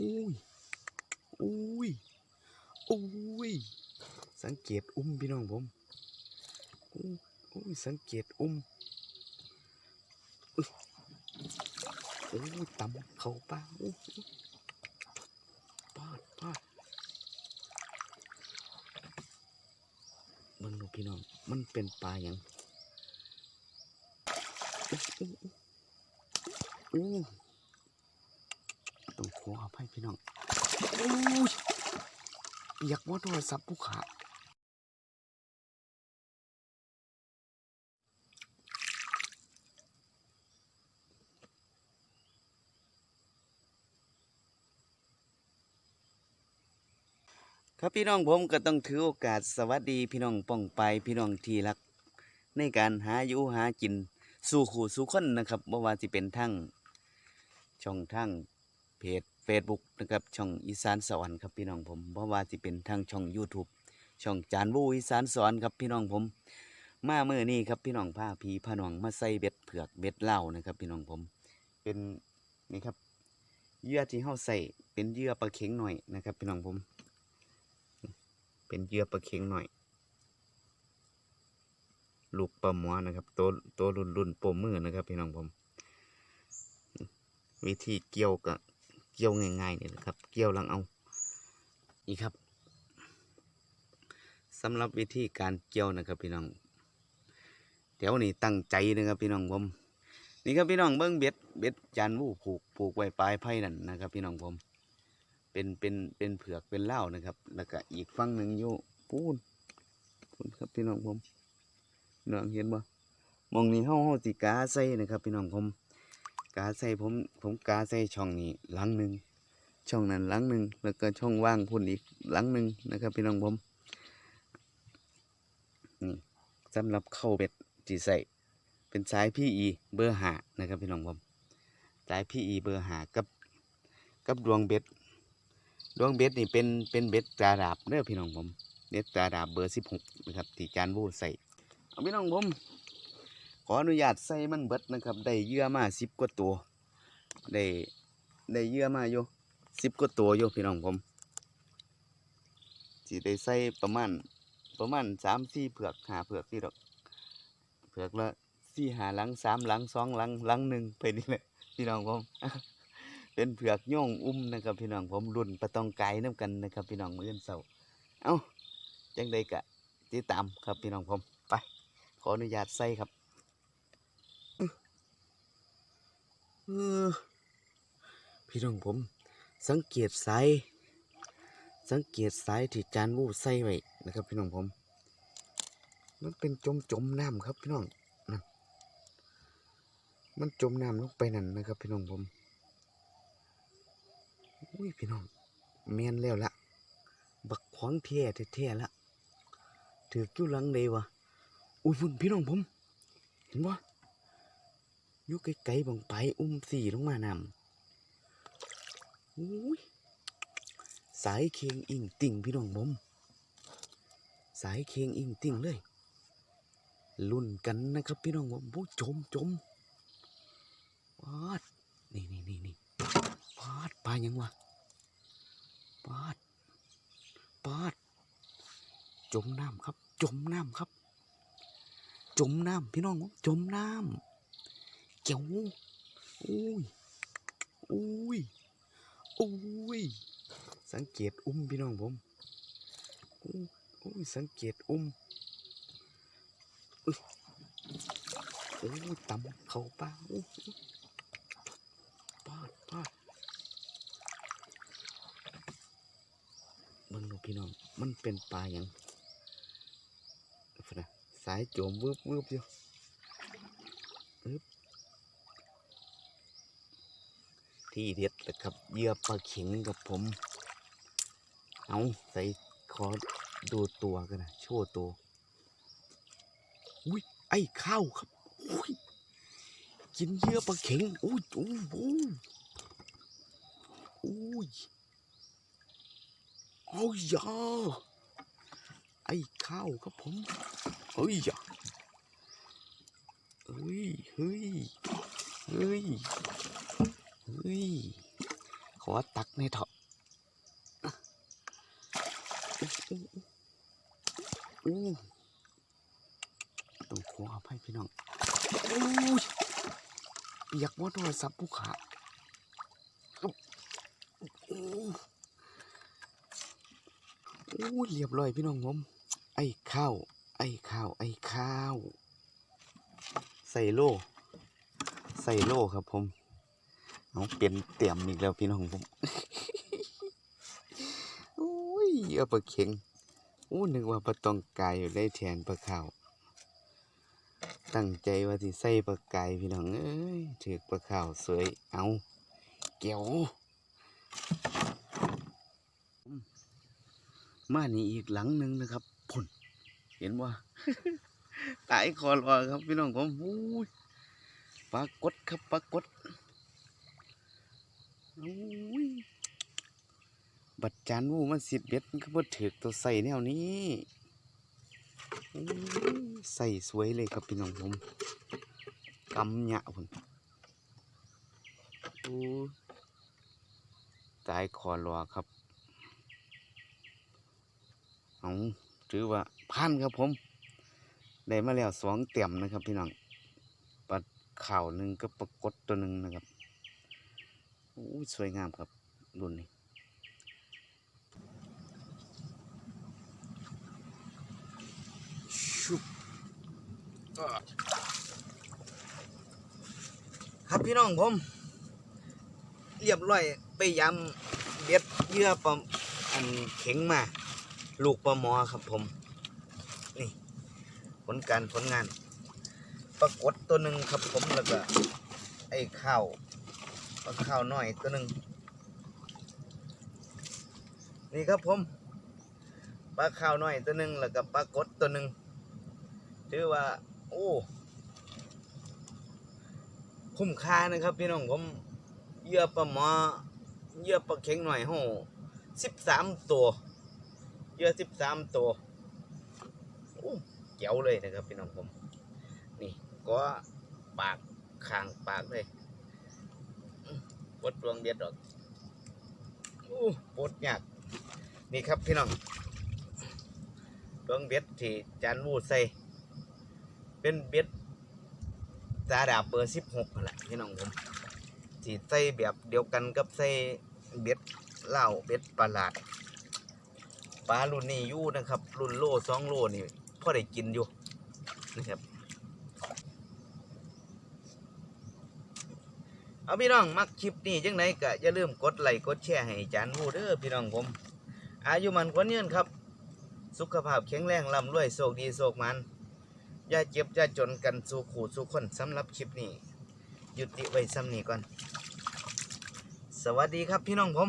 อุ้ยอุ้ยอุ้ย สังเกตอุ้มพี่น้องผมอุ้ยสังเกตอุ้มอุ๊ยโอ้ยตำเขาป้าอุ้ยปาดปาบิ่งดูพี่น้อง มันเป็นปลาอย่างอุ๊ ยอุ๊ยอุ๊ยอู้ต้องขออภัยพี่น้องอุ้ยเปียกว่าโทรศัพท์ผู้ขาครับพี่น้องผมก็ต้องถือโอกาสสวัสดีพี่น้องป้องไปพี่น้องที่รัก ในการหาอยู่หากินสู่ขู่สู่คนนะครับบ่ว่าสิเป็นทั้งช่องทางเพจ Facebook นะครับช่องอีสานสวรรค์ครับพี่น้องผมบ่ว่าสิเป็นทางช่อง YouTube ช่องจานวูอีสานสวรรค์ครับพี่น้องผม มาเมื่อนี้ครับพี่น้องพาพีพาน้องมาใส่เบ็ดเผือกเบ็ดเหล้านะครับ พี่น้องผม เป็นนี่ครับเยื่อที่เฮาใส่เป็นเยื่อปลาเข็งหน่อยนะครับ พี่น้องผม เป็นเยื่อปลาเข็งหน่อย ลูกปลาหมอนะครับตัวตัวรุ่นรุ่นปมมือนะครับ พี่น้องผม วิธีเกี่ยวกับ เกี่ยวง่ายๆนี่แหละครับ เกี่ยวลังเอานี่ครับสำหรับวิธีการเกี่ยวนะครับพี่น้องเดี๋ยวนี้ตั้งใจนะครับพี่น้องผมนี่ครับพี่น้องเบิ้งเบ็ดเบ็ดจานวู้ผูกผูกไว้ปลายไผ่นั่นนะครับพี่น้องผม เป็นเป็นเป็นเผือกเป็นเหล้านะครับ แล้วก็อีกฝั่งหนึ่งอยู่ปูนปูนครับพี่น้องผมน้องเห็นบ่มองนี้เฮาเฮาสิกาใส่นะครับ พี่น้องผม กาใส่ผมผมกาใส่ช่องนี้หลังหนึ่งช่องนั้นหลังหนึ่งแล้วก็ช่องว่างพุ่นอีกหลังหนึ่งนะครับพี่น้องผมนี่สำหรับเข้าเบ็ดที่ใส่เป็นสายพี่อีเบอร์หานะครับพี่น้องผมสายพี่อีเบอร์หากับกับดวงเบ็ดดวงเบ็ดนี่เป็นเป็นเบ็ดตาดาบเด้อพี่น้องผมเบ็ดตาดาบเบอร์สิบหกนะครับที่จานบูใส่เอาพี่น้องผม ขออนุญาตใส่มันเบิดนะครับ ได้เยื่อมาสิบกว่าตัว ได้ได้เยื่อมาอยู่สิบกว่าตัวอยู่พี่น้องผมสิได้ใส่ประมาณประมาณสามสี่เผือกหาเผือกที่ดอก เผือกละสี่หาหลังสามหลังสองหลังหลังหนึ่งไปนี่แหละพี่น้องผมเป็นเผือกย่องอุ้มนะครับพี่น้องผมรุ่นประตองไก่น้ำกันนะครับ พี่น้องมือเอ็นเสาเอ้าจังใดกะติดตามครับพี่น้องผมไป ขออนุญาตใส่ครับ เออ พี่น้องผม สังเกตสายสังเกตสายที่จานวูใส่ไว้นะครับ พี่น้องผม มันเป็นจมจมน้ำครับพี่น้องนั่นมันจมน้ำลงไปนั่นนะครับ พี่น้องผมอุ้ยพี่น้องเมียนแล้วละบักของเท่แท้ๆละถือกิ้วหลังเลยวะอุ้ยพุ่นพี่น้องผม เห็นปะ ยู่ไกลๆบังไป อุ้มสี่ลงมานำสายเคียงอิงติ่งพี่น้องผมสายเคียงอิงติ่งเลยลุ่นกันนะครับพี่น้องผมโอ้จมจมปาดนี่นี่นี่นี่ปาดปลายังวะปาดปาด จมน้ำครับ จมน้ำครับ จมน้ำพี่น้องผมจมน้ำ เจ้าอุ้ยอุ้ยอุ้ย สังเกตอุ้มพี่น้องผมอุ้ยอุ้ยสังเกตอุ้มอุ้ยโอ้ยตำเขาป้าอุ้ยปาดปาดเบิ่งดูพี่น้อง มันเป็นปลาอย่างนะสายโจมวืบวืบอยู่ ที่เด็ดนะครับเหยื่อปลาเข็งกับผม เอาใส่ขอดูตัวกันนะโชว์ตัวอุ้ยไอ้ข้าวครับอุ้ยกินเหยื่อปลาเข็งอุ้ยอุ้ยอุ้ยอุ้ยเอาอย่าไอ้ข้าวครับผมเฮ้ยอย่าเฮ้ยเฮ้ยเฮ้ย เฮ้ย ขอตักในเถาะอู้ต้องขออภัยพี่น้องอยเปียกว่าโทรศัพท์ผู้ขาอู้อู้เรียบร้อยพี่น้องผมไอ้ข้าว ไอ้ข้าว ไอ้ข้าว ใส่โล่ใส่โล่ครับผม เอาเปลี่ยนเตี่ยมอีกแล้วพี่น้องผมโอ้ยเอาปลาเข็งโอ้นึกว่าปลาตองกายอยู่ได้แทนปลาขาวตั้งใจว่าสิใส่ปลากายพี่น้องเอ้ยถือกปลาขาวสวยเอาเกี่ยวมานี่อีกหลังหนึ่งนะครับพุ่นเห็นว่าตายคอรอครับพี่น้องผมอู้ยปลากดครับปลากด บัดจานวูมันสิบเบ็ดมันก็บ่ถือตัวใส่แนวนี้ใส่สวยเลยครับพี่น้องผมกำหยะพุ่นอู้ยตายคอรอครับเอาถือว่าพันครับผม ได้มาแล้วสองเต็มนะครับพี่น้องปลาข่าวหนึ่งก็ปรากฏตัวหนึ่งนะครับ อ้ยสวยงามครับรุ่นนี้ชุบอะครับพี่น้องผม เรียบร้อยไปยำเบ็ดเหยื่อปลาอันเข็งมา ลูกปลาหมอครับผม นี่ผลการผลงาน ปรากฏตัวหนึ่งครับผมแล้วก็ไอ้ข้าว ปลาข้าวหน้อยตัวหนึ่งนี่ครับผมปลาข้าวหน้อยตัวหนึ่งแล้วก็ปลากดตัวหนึ่งถือว่า โอ้คุ้มค่านะครับพี่น้องผมเยื่อปลาหมอเยื่อปลาเข็งหน่อยโหสิบสามตัวเยื่อสิบสามตัวโอ้เจ๋วเลยนะครับพี่น้องผม นี่ก็ปากคางปากเลย อื้อปวดดวงเบียดดอกโอ้ปดยากนี่ครับพี่น้องดวงเบียดที่จานวูใส่เป็นเบียดตาดาบเบอร์สิบหกนั่นแหละพี่น้องผมที่ใส่แบบเดียวกันกับใส่เบ็ดเหล้าเบ็ดประหลาดปลารุ่นนี้อยู่นะครับ รุ่นโลสองโลนี่พ่อได้กินอยู่นะครับ เอาพี่น้องมักคลิปนี้จังไหนก็อย่าลืมกดไลค์กดแชร์ให้จานวูเด้อพี่น้องผม อายุมันกว่าเยืนครับ สุขภาพแข็งแรงร่ำรวยโชคดีโชคมัน อย่าเจ็บอย่าจนกันสู่ขู่สู่คนสำหรับคลิปนี้ยุติไว้ซ้ำนี้ก่อน สวัสดีครับพี่น้องผม